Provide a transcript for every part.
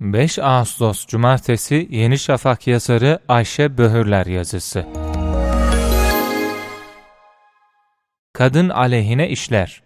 5 Ağustos Cumartesi Yeni Şafak yazarı Ayşe Böhürler yazısı. Kadın aleyhine işler.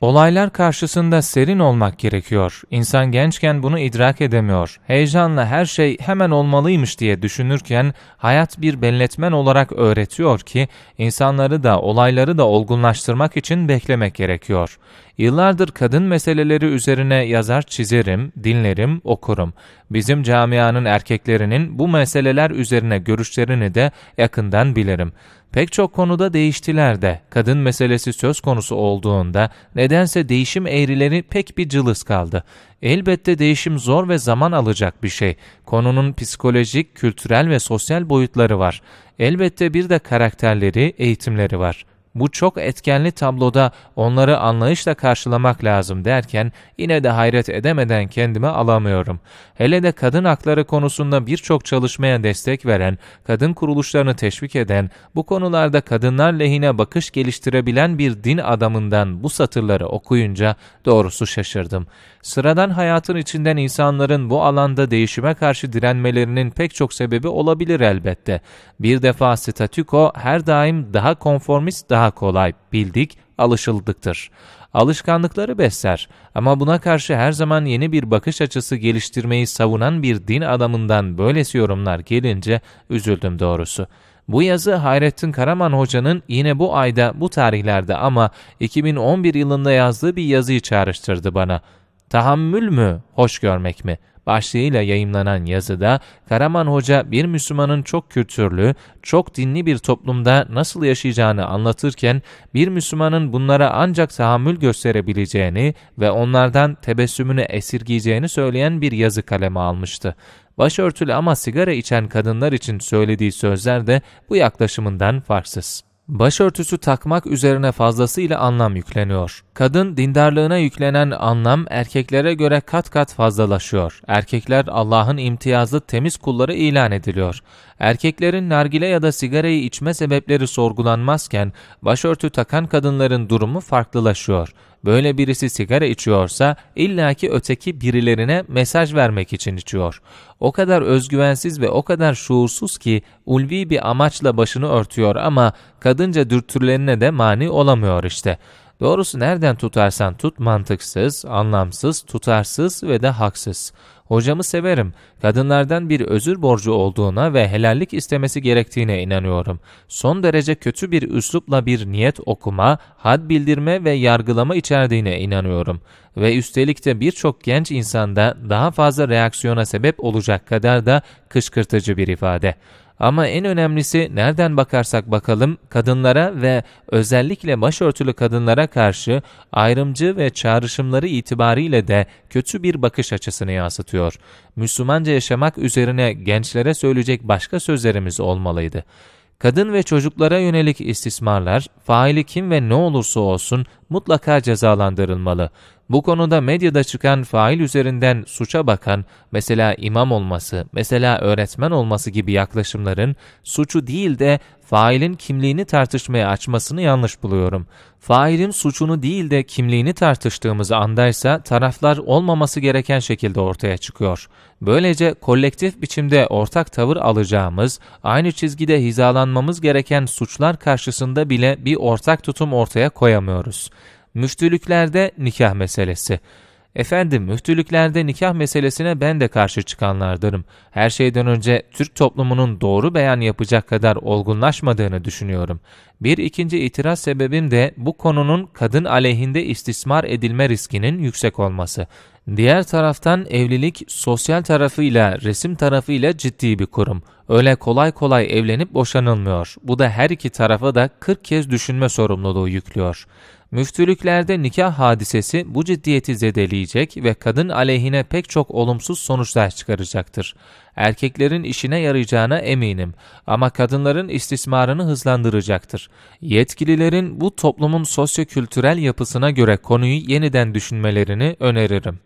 Olaylar karşısında serin olmak gerekiyor. İnsan gençken bunu idrak edemiyor. Heyecanla her şey hemen olmalıymış diye düşünürken hayat bir belletmen olarak öğretiyor ki insanları da olayları da olgunlaştırmak için beklemek gerekiyor. Yıllardır kadın meseleleri üzerine yazar çizerim, dinlerim, okurum. Bizim camianın erkeklerinin bu meseleler üzerine görüşlerini de yakından bilirim. Pek çok konuda değiştiler de kadın meselesi söz konusu olduğunda nedense değişim eğrileri pek bir cılız kaldı. Elbette değişim zor ve zaman alacak bir şey. Konunun psikolojik, kültürel ve sosyal boyutları var. Elbette bir de karakterleri, eğitimleri var.'' Bu çok etkenli tabloda onları anlayışla karşılamak lazım derken yine de hayret edemeden kendime alamıyorum. Hele de kadın hakları konusunda birçok çalışmaya destek veren, kadın kuruluşlarını teşvik eden, bu konularda kadınlar lehine bakış geliştirebilen bir din adamından bu satırları okuyunca doğrusu şaşırdım. Sıradan hayatın içinden insanların bu alanda değişime karşı direnmelerinin pek çok sebebi olabilir elbette. Bir defa statüko her daim daha konformist, daha kolay, bildik, alışıldıktır. Alışkanlıkları besler ama buna karşı her zaman yeni bir bakış açısı geliştirmeyi savunan bir din adamından böylesi yorumlar gelince üzüldüm doğrusu. Bu yazı Hayrettin Karaman Hoca'nın yine bu ayda bu tarihlerde ama 2011 yılında yazdığı bir yazıyı çağrıştırdı bana. Tahammül mü, hoş görmek mi? Başlığıyla yayımlanan yazıda Karaman Hoca bir Müslümanın çok kültürlü, çok dinli bir toplumda nasıl yaşayacağını anlatırken bir Müslümanın bunlara ancak tahammül gösterebileceğini ve onlardan tebessümünü esirgeyeceğini söyleyen bir yazı kaleme almıştı. Başörtülü ama sigara içen kadınlar için söylediği sözler de bu yaklaşımından farksız. Başörtüsü takmak üzerine fazlasıyla anlam yükleniyor. Kadın dindarlığına yüklenen anlam erkeklere göre kat kat fazlalaşıyor. Erkekler Allah'ın imtiyazlı temiz kulları ilan ediliyor. Erkeklerin nargile ya da sigarayı içme sebepleri sorgulanmazken başörtü takan kadınların durumu farklılaşıyor. Böyle birisi sigara içiyorsa illaki öteki birilerine mesaj vermek için içiyor. O kadar özgüvensiz ve o kadar şuursuz ki ulvi bir amaçla başını örtüyor ama kadınca dürtülerine de mani olamıyor işte. Doğrusu nereden tutarsan tut mantıksız, anlamsız, tutarsız ve de haksız. Hocamı severim. Kadınlardan bir özür borcu olduğuna ve helallik istemesi gerektiğine inanıyorum. Son derece kötü bir üslupla bir niyet okuma, had bildirme ve yargılama içerdiğine inanıyorum. Ve üstelik de birçok genç insanda daha fazla reaksiyona sebep olacak kadar da kışkırtıcı bir ifade. Ama en önemlisi nereden bakarsak bakalım kadınlara ve özellikle başörtülü kadınlara karşı ayrımcı ve çağrışımları itibariyle de kötü bir bakış açısını yansıtıyor. Müslümanca yaşamak üzerine gençlere söyleyecek başka sözlerimiz olmalıydı. Kadın ve çocuklara yönelik istismarlar, faili kim ve ne olursa olsun mutlaka cezalandırılmalı. Bu konuda medyada çıkan fail üzerinden suça bakan, mesela imam olması, mesela öğretmen olması gibi yaklaşımların suçu değil de failin kimliğini tartışmaya açmasını yanlış buluyorum. Failin suçunu değil de kimliğini tartıştığımız andaysa taraflar olmaması gereken şekilde ortaya çıkıyor. Böylece kolektif biçimde ortak tavır alacağımız, aynı çizgide hizalanmamız gereken suçlar karşısında bile bir ortak tutum ortaya koyamıyoruz. Müftülüklerde nikah meselesi. Efendim müftülüklerde nikah meselesine ben de karşı çıkanlardanım. Her şeyden önce Türk toplumunun doğru beyan yapacak kadar olgunlaşmadığını düşünüyorum. Bir ikinci itiraz sebebim de bu konunun kadın aleyhinde istismar edilme riskinin yüksek olması. Diğer taraftan evlilik sosyal tarafıyla, resim tarafıyla ciddi bir kurum. Öyle kolay kolay evlenip boşanılmıyor. Bu da her iki tarafa da 40 kez düşünme sorumluluğu yüklüyor. Müftülüklerde nikah hadisesi bu ciddiyeti zedeleyecek ve kadın aleyhine pek çok olumsuz sonuçlar çıkaracaktır. Erkeklerin işine yarayacağına eminim ama kadınların istismarını hızlandıracaktır. Yetkililerin bu toplumun sosyokültürel yapısına göre konuyu yeniden düşünmelerini öneririm.